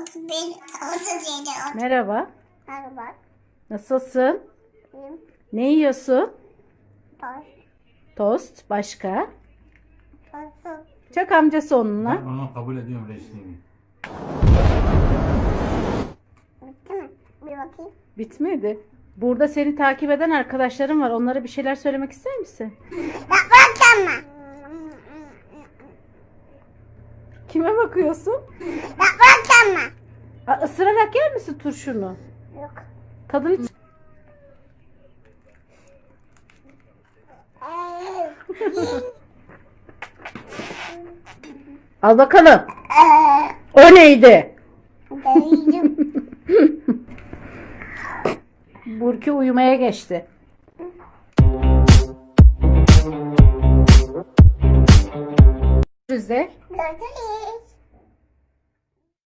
31, 37, Merhaba. Merhaba. Nasılsın? Benim Ne yiyorsun? tost, Tost. Başka? tostu. Çak amcası onunla. Ben onu kabul ediyorum reisliğini. Bitti mi? Bir bakayım. Bitmedi. Burada seni takip eden arkadaşlarım var. Onlara bir şeyler söylemek ister misin? Yaprak mı? Kime bakıyorsun? Mı? Aa, ısırarak yer misin turşunu? Yok. Tadını ç- Al bakalım. O neydi? Burki uyumaya geçti. Görüşürüz.